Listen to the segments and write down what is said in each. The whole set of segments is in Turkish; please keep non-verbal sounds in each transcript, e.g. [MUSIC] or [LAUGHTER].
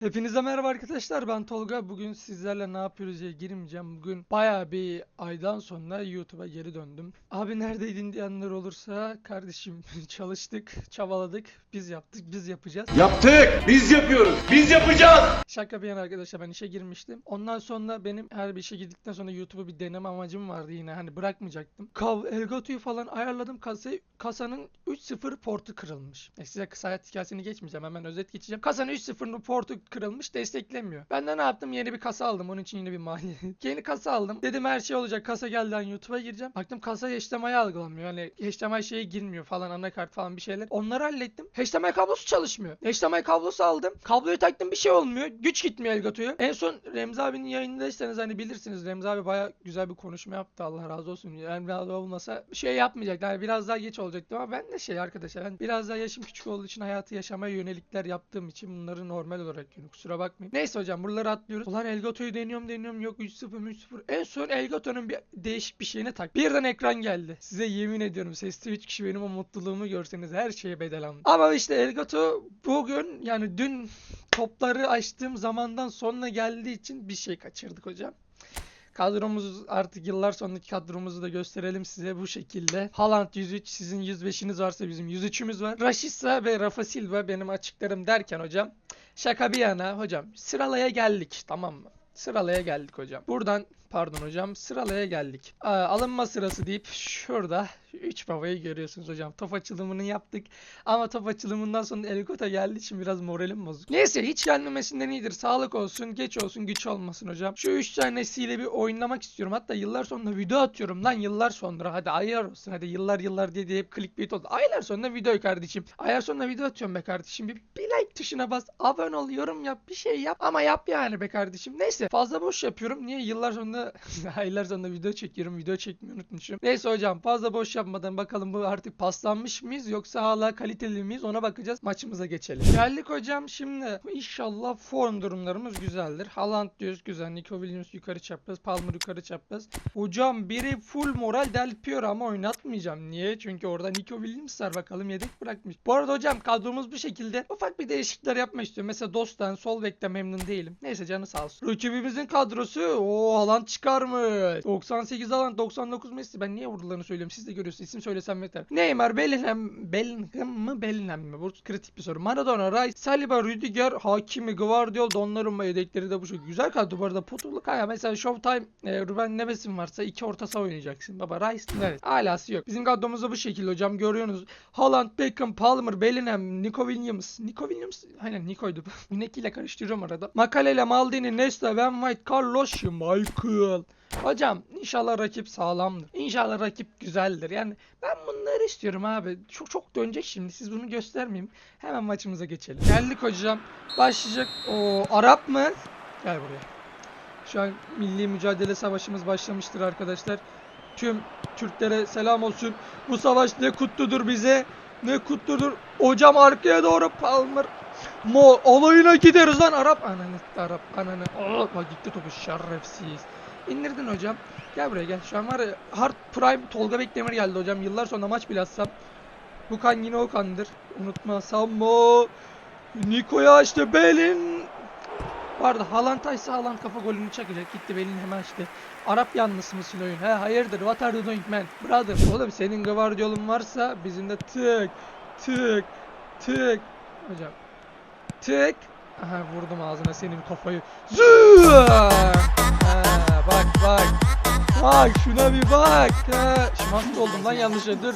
Hepinize merhaba arkadaşlar ben Tolga. Bugün sizlerle ne yapıyoruz diye girmeyeceğim. Bugün baya bir aydan sonra YouTube'a geri döndüm. Abi neredeydin diyenler olursa kardeşim [LAUGHS] çalıştık, çabaladık, biz yaptık, biz yapacağız. Yaptık. Biz yapıyoruz. Biz yapacağız. Şaka bir yana arkadaşlar ben işe girmiştim. Ondan sonra benim her bir işe girdikten sonra YouTube'u bir deneme amacım vardı yine hani bırakmayacaktım. Kav Elgato'yu falan ayarladım kasayı. Kasanın 3.0 portu kırılmış. E size kısa hayat hikayesini geçmeyeceğim hemen özet geçeceğim. Kasanın 3.0 portu kırılmış desteklemiyor. Ben de ne yaptım yeni bir kasa aldım onun için yine bir mali. [LAUGHS] yeni kasa aldım. Dedim her şey olacak kasa gelden YouTube'a gireceğim. Baktım kasa HDMI algılamıyor. Yani HDMI şeye girmiyor falan anakart falan bir şeyler. Onları hallettim. HDMI kablosu çalışmıyor. HDMI kablosu aldım. Kabloyu taktım bir şey olmuyor. Güç gitmiyor Elgato'ya. En son Remzi abinin yayındaysanız hani bilirsiniz. Remzi abi baya güzel bir konuşma yaptı. Allah razı olsun. Yani Remzi abi olmasa şey yapmayacak. Yani biraz daha geç olacaktı ama ben de şey arkadaşlar. Ben biraz daha yaşım küçük olduğu için hayatı yaşamaya yönelikler yaptığım için bunları normal olarak görüyorum. Kusura bakmayın. Neyse hocam buraları atlıyoruz. Ulan Elgato'yu deniyorum deniyorum. Yok 3-0 3-0. En son Elgato'nun bir değişik bir şeyine tak. Birden ekran geldi. Size yemin ediyorum sesli 3 kişi benim o mutluluğumu görseniz her şeye bedel alın. Ama işte Elgato bugün yani dün topları açtığım zamandan sonra geldiği için bir şey kaçırdık hocam. Kadromuz artık yıllar sonraki kadromuzu da gösterelim size bu şekilde. Haaland 103, sizin 105'iniz varsa bizim 103'ümüz var. Rashica ve Rafa Silva benim açıklarım derken hocam. Şaka bir yana hocam sıralaya geldik tamam mı? Sıralaya geldik hocam. Buradan pardon hocam sıralaya geldik. Aa, alınma sırası deyip şurada 3 babayı görüyorsunuz hocam. Top açılımını yaptık. Ama top açılımından sonra Elgota geldiği için biraz moralim bozuk. Neyse hiç gelmemesinden iyidir. Sağlık olsun, geç olsun, güç olmasın hocam. Şu 3 tanesiyle bir oynamak istiyorum. Hatta yıllar sonra video atıyorum lan yıllar sonra. Hadi aylar olsun. Hadi yıllar yıllar diye, diye hep clickbait oldu. Aylar sonra video kardeşim. Aylar sonra video atıyorum be kardeşim. Bir, bir like tuşuna bas. Abone ol, yorum yap, bir şey yap. Ama yap yani be kardeşim. Neyse fazla boş yapıyorum. Niye yıllar sonra [LAUGHS] aylar sonra video çekiyorum. Video çekmeyi unutmuşum. Neyse hocam fazla boş yapmadan bakalım bu artık paslanmış mıyız yoksa hala kaliteli miyiz ona bakacağız. Maçımıza geçelim. Geldik hocam şimdi inşallah form durumlarımız güzeldir. Haaland diyoruz güzel. Nico Williams yukarı çapraz. Palmer yukarı çapraz. Hocam biri full moral Del Piero ama oynatmayacağım. Niye? Çünkü orada Nico Williams var bakalım yedek bırakmış. Bu arada hocam kadromuz bu şekilde. Ufak bir değişiklikler yapmak istiyorum. Mesela Dost'tan sol bekte memnun değilim. Neyse canı sağ olsun. Rakibimizin kadrosu o Haaland çıkarmış. 98 Haaland 99 Messi. Ben niye vurdularını söylüyorum. Siz de görüyorsunuz. İsim söylesem yeter. Neymar, Bellingham, Bellingham mı Bellingham mi? Bu kritik bir soru. Maradona, Rice, Saliba, Rüdiger, Hakimi, Guardiola, Donnarumma yedekleri de bu şekilde. Güzel kadro bu arada. Potuluk ha mesela Showtime, e, Ruben Neves'in varsa iki orta saha oynayacaksın. Baba Rice, evet. Alası yok. Bizim kadromuzda bu şekilde hocam görüyorsunuz. Haaland, Beckham, Palmer, Bellingham, Nico Williams. Nico Williams, aynen Nico'ydu. [LAUGHS] Mineki ile karıştırıyorum arada. Makalele, Maldini, Nesta, Van White, Carlos, Michael. Hocam inşallah rakip sağlamdır. İnşallah rakip güzeldir. Yani ben bunları istiyorum abi. Çok çok dönecek şimdi. Siz bunu göstermeyeyim. Hemen maçımıza geçelim. Geldik hocam. Başlayacak. O Arap mı? Gel buraya. Şu an milli mücadele savaşımız başlamıştır arkadaşlar. Tüm Türklere selam olsun. Bu savaş ne kutludur bize. Ne kutludur. Hocam arkaya doğru Palmer. Mo alayına gideriz lan Arap. Ananı Arap ananı. Oh, gitti topu şerefsiz. İndirdin hocam. Gel buraya gel. Şu an var ya Hard Prime Tolga Bekdemir geldi hocam. Yıllar sonra maç bile atsam. Bu kan yine o kandır. Unutmasam mı? Niko'ya açtı Belin. Vardı Haaland açsa Haaland kafa golünü çakacak. Gitti Belin hemen açtı. Arap yanlısı mısın oyun? He hayırdır? What are you doing man? Brother. Oğlum senin Guardiola'ın varsa bizim de tık tık tık. Hocam. Tık. Aha vurdum ağzına senin kafayı. Zııı! Bak bak. Bak şuna bir bak. Ha. Şımask oldum lan yanlışa dur.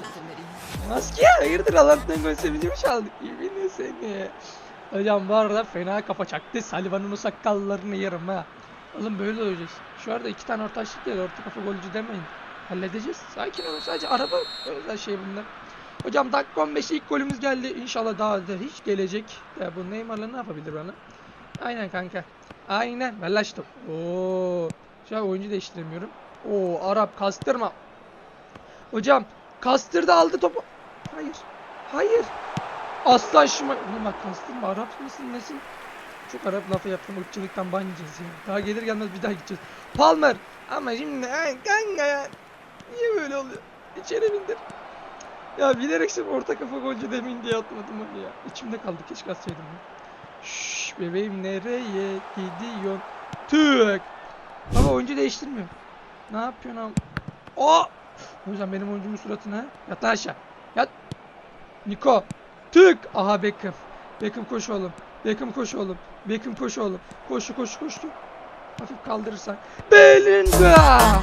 Maske hayırdır Allah'tan sevinci mi çaldık? Yemin seni. Hocam bu arada fena kafa çaktı. Saliva'nın sakallarını yerim ha. Oğlum böyle olacağız. Şu arada iki tane orta açtık ya orta kafa golcü demeyin. Halledeceğiz. Sakin olun sadece araba özel şey bunlar. Hocam dakika 15 ilk golümüz geldi. İnşallah daha da hiç gelecek. Ya bu Neymar'la ne yapabilir bana? Aynen kanka. Aynen. Şu topu. Oo. Şu an oyuncu değiştiremiyorum. Oo Arap kastırma. Hocam kastırdı aldı topu. Hayır. Hayır. Aslan şıma. Oğlum bak kastırma. Arap mısın nesin? Çok Arap lafı yaptım. Irkçılıktan ban ya. Daha gelir gelmez bir daha gideceğiz. Palmer. Ama şimdi kanka ya. Niye böyle oluyor? İçeri bindir. Ya bilerek sırf orta kafa golcü demin diye atmadım onu ya. İçimde kaldı keşke atsaydım ya. Şşş bebeğim nereye gidiyorsun? Tık. Ama oyuncu değiştirmiyor. Ne yapıyorsun am? O! O yüzden benim oyuncumun suratına yat aşağı. Yat. Niko. Tık. Aha Beckham. Beckham koş oğlum. Beckham koş oğlum. Beckham koş oğlum. Koştu koştu koştu. Hafif kaldırırsan. Bellingham.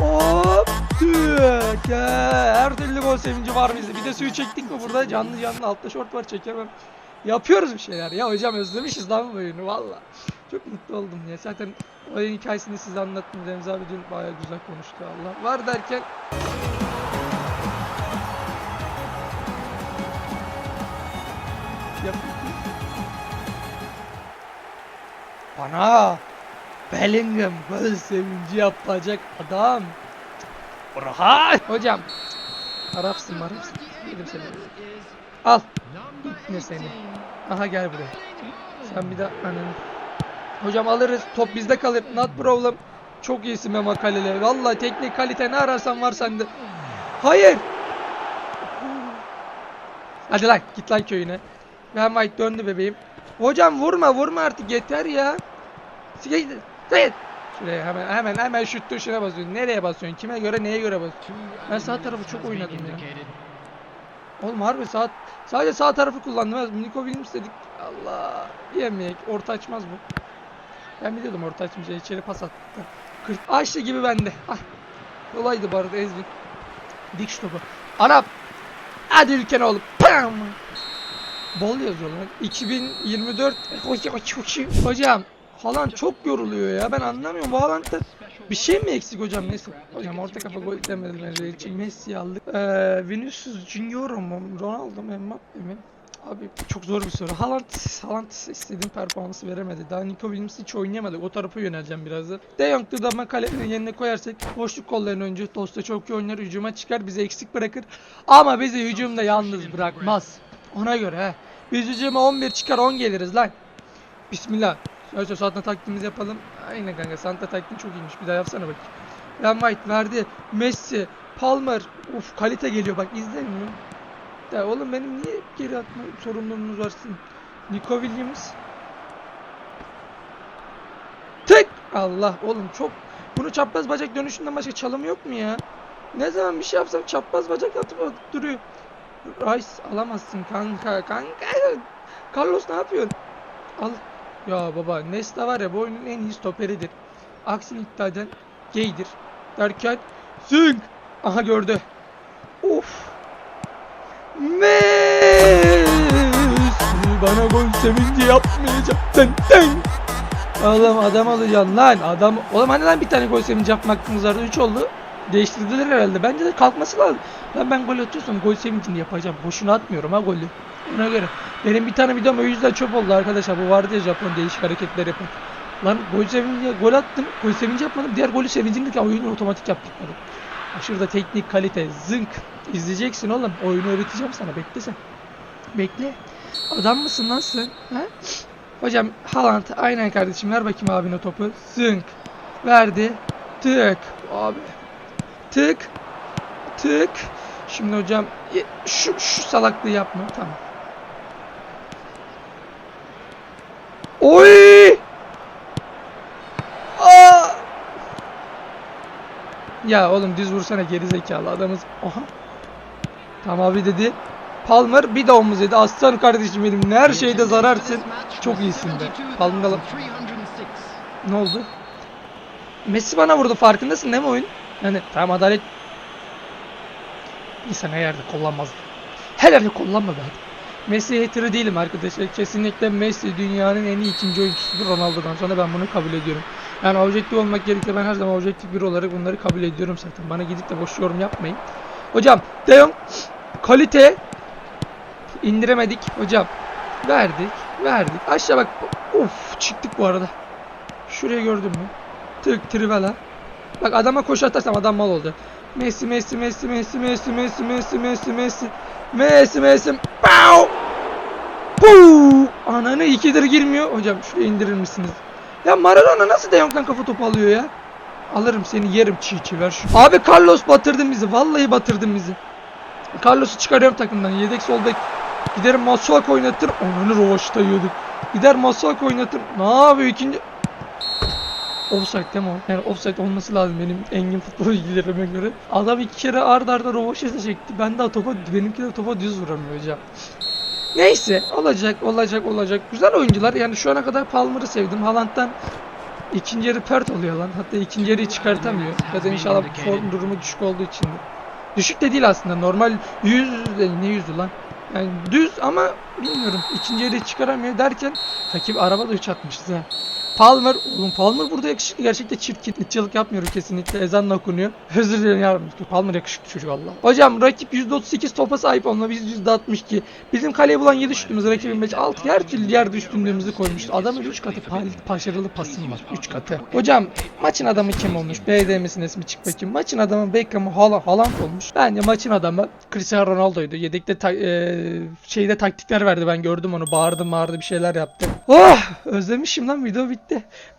Hop. Tık. Ya, Her türlü gol sevinci var bizde. Bir de suyu çektik mi burada? Canlı canlı altta şort var çekemem. Yapıyoruz bir şeyler ya hocam özlemişiz lan bu oyunu valla. Çok mutlu oldum ya. Zaten oyun hikayesini size anlattım. Remzi abi dün baya güzel konuştu Allah. Var derken. Bana Bellingham gol sevinci yapacak adam. Rahat. Hocam. Arapsın marapsın. Yedim seni. Al. Ne seni. Aha gel buraya. Sen bir de ananı. Hocam alırız. Top bizde kalır. Not problem. Çok iyisin Mema Kaleli. Vallahi teknik kalite ne ararsan var sende. Hayır. Hadi lan git lan köyüne. Ben White döndü bebeğim. Hocam vurma vurma artık yeter ya. Sige. Şuraya hemen hemen hemen şut tuşuna basıyorsun. Nereye basıyorsun? Kime göre neye göre basıyorsun? Ben sağ tarafı çok oynadım ya. Oğlum harbi sağ sadece sağ tarafı kullandım. Az Niko Williams dedik. Allah yemeyek. Orta açmaz bu. Ben biliyordum orta açmayacağını. içeri pas attı. Kırk açtı gibi bende. Ah. Kolaydı bu arada Ezvin. Dik şu topu. Arap. Hadi ülken oğlum. Pam. Bol yazıyor lan. 2024. Hocam. Haaland çok yoruluyor ya. Ben anlamıyorum. Bu Haaland'da bir şey mi eksik hocam? Neyse. Hocam orta kafa gol demedim ben. Real için Messi aldık. Ee, Vinicius Junior mu? Ronaldo mu? Mbappe mi? Abi çok zor bir soru. Haaland, Haaland istediğim performansı veremedi. Daha Nico Williams hiç oynayamadık. O tarafa yöneleceğim birazdan. De Jong'u da Makale'nin yerine koyarsak boşluk kollarını önce Tosta çok iyi oynar. Hücuma çıkar. Bizi eksik bırakır. Ama bizi hücumda yalnız bırakmaz. Ona göre he. Biz hücuma 11 çıkar 10 geliriz lan. Bismillah. Söylese Santa taktiğimizi yapalım. Aynen kanka Santa taktiğin çok iyiymiş. Bir daha yapsana bakayım. Ben White verdi. Messi. Palmer. Uf kalite geliyor bak bunu. Ya oğlum benim niye geri atma sorumluluğunuz var sizin? Nico Williams. Tek! Allah oğlum çok bunu çapraz bacak dönüşünden başka çalım yok mu ya? Ne zaman bir şey yapsam çapraz bacak atıp atıp duruyor. Rice alamazsın kanka kanka. Carlos ne yapıyorsun? Al. Ya baba Nesta var ya bu oyunun en iyi stoperidir. Aksini iddia eden gaydir. Derken zınk. Aha gördü. Of. Messi bana gol sevinci yapmayacak. Ten ten. Oğlum adam alacaksın lan. Adam. Oğlum hani lan bir tane gol sevinci yapmak hakkımız vardı. 3 oldu. Değiştirdiler herhalde. Bence de kalkması lazım. Lan ben gol atıyorsam gol sevincini yapacağım. Boşuna atmıyorum ha golü. Ona göre. Benim bir tane videom o yüzden çöp oldu arkadaşlar. Bu vardı ya Japon değişik hareketler yapan. Lan gol sevinci gol attım. Gol sevinci yapmadım. Diğer golü sevincini oyunu otomatik yaptırmadım. Aşırıda teknik kalite zınk. İzleyeceksin oğlum. Oyunu öğreteceğim sana. Bekle sen. Bekle. Adam mısın lan sen? Ha? Hocam Haaland aynen kardeşim ver bakayım abine topu. Zınk. Verdi. Tık. Abi. Tık. Tık. Şimdi hocam e, şu, şu salaklığı yapma. Tamam. Oy! Aa! Ya oğlum düz vursana geri zekalı adamız. Aha. Tamam abi dedi. Palmer bir de omuz yedi. Aslan kardeşim benim. Her şeyde zararsın. Çok iyisin be. Palmer alıp. Ne oldu? Messi bana vurdu farkındasın değil mi oyun? Yani tamam adalet. İnsan her yerde kullanmaz. Her yerde kullanma be. Messi haterı değilim arkadaşlar. Kesinlikle Messi dünyanın en iyi ikinci oyuncusudur Ronaldo'dan sonra ben bunu kabul ediyorum. Yani objektif olmak gerekirse ben her zaman objektif biri olarak bunları kabul ediyorum zaten. Bana gidip de boş yorum yapmayın. Hocam De kalite indiremedik hocam. Verdik, verdik. Aşağı bak. Of çıktık bu arada. Şuraya gördün mü? Tık Trivela. Bak adama koşu atarsam adam mal oldu. Messi Messi Messi Messi Messi Messi Messi Messi Messi Messi Messi Pow! Puu! Ananı ikidir girmiyor. Hocam şuraya indirir misiniz? Ya Maradona nasıl De Jong'dan kafa topu alıyor ya? Alırım seni yerim çiğ çiğ ver şu. Abi Carlos batırdın bizi. Vallahi batırdın bizi. Carlos'u çıkarıyorum takımdan. Yedek sol bek. Giderim Masuak oynatır. Ananı rovaşta yiyorduk. Gider Masak oynatır. Ne yapıyor ikinci? Offside değil mi o? Yani offside olması lazım benim engin futbol [LAUGHS] bilgilerime göre. Adam iki kere ard arda rovaşata çekti. Ben daha topa, benimki de topa düz vuramıyor hocam. Neyse olacak olacak olacak. Güzel oyuncular yani şu ana kadar Palmer'ı sevdim. Haaland'dan ikinci yarı pert oluyor lan. Hatta ikinci yarıyı çıkartamıyor. Da inşallah form durumu düşük olduğu için. Düşük de değil aslında. Normal 100 de- ne yüzü lan? Yani düz ama bilmiyorum. İkinci yarıyı çıkaramıyor derken rakip araba da 3 atmışız ha. Palmer, oğlum Palmer burada yakışıklı. Gerçekten çirkin. Itçılık yapmıyorum kesinlikle. Ezanla okunuyor. [LAUGHS] Özür dilerim yavrum. Palmer yakışıklı çocuk Allah. Hocam rakip %38 topa sahip olma. Biz %62. Bizim kaleye bulan 7 şutumuz. Rakibin 5 6. Her türlü yerde üstünlüğümüzü koymuştu. Adamın 3 katı başarılı pasım var. 3 katı. Hocam maçın adamı kim olmuş? BDM'sin ismi çık bakayım. Maçın adamı Beckham'ı Haaland, Haaland olmuş. Bence maçın adamı Cristiano Ronaldo'ydu. Yedekte ta- e, şeyde taktikler verdi. Ben gördüm onu. Bağırdı bağırdı bir şeyler yaptı. Oh! Özlemişim lan video bitti.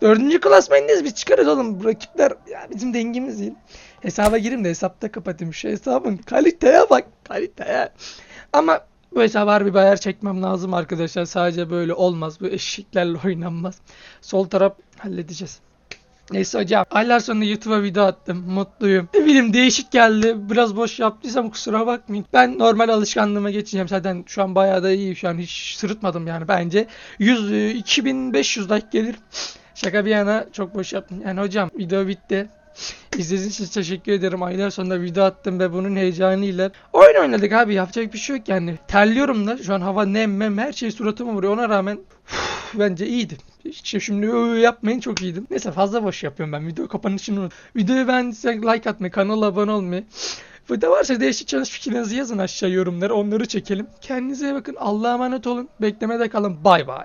Dördüncü klasmandayız biz çıkarız oğlum. Rakipler ya bizim dengimiz değil. Hesaba gireyim de hesapta kapatayım şu hesabın. Kaliteye bak. Kaliteye. Ama bu hesabı harbi bir ayar çekmem lazım arkadaşlar. Sadece böyle olmaz. Bu eşiklerle oynanmaz. Sol taraf halledeceğiz. Neyse hocam. Aylar sonra YouTube'a video attım. Mutluyum. Ne bileyim değişik geldi. Biraz boş yaptıysam kusura bakmayın. Ben normal alışkanlığıma geçeceğim. Zaten şu an bayağı da iyi. Şu an hiç sırıtmadım yani bence. 100, e, 2500 like gelir. Şaka bir yana çok boş yaptım. Yani hocam video bitti. İzlediğiniz için teşekkür ederim. Aylar sonra video attım ve bunun heyecanıyla oyun oynadık abi. Yapacak bir şey yok yani. Terliyorum da. Şu an hava nem mem her şey suratıma vuruyor. Ona rağmen uf, bence iyiydi. Hiç şimdi yapmayın çok iyiydim. Neyse fazla boş yapıyorum ben. Video kapanışını unut. Videoyu beğendiyseniz like atmayı, kanala abone olmayı. Video varsa değişik çalış fikirlerinizi yazın aşağı yorumlara. Onları çekelim. Kendinize bakın. Allah'a emanet olun. Beklemede kalın. Bay bay.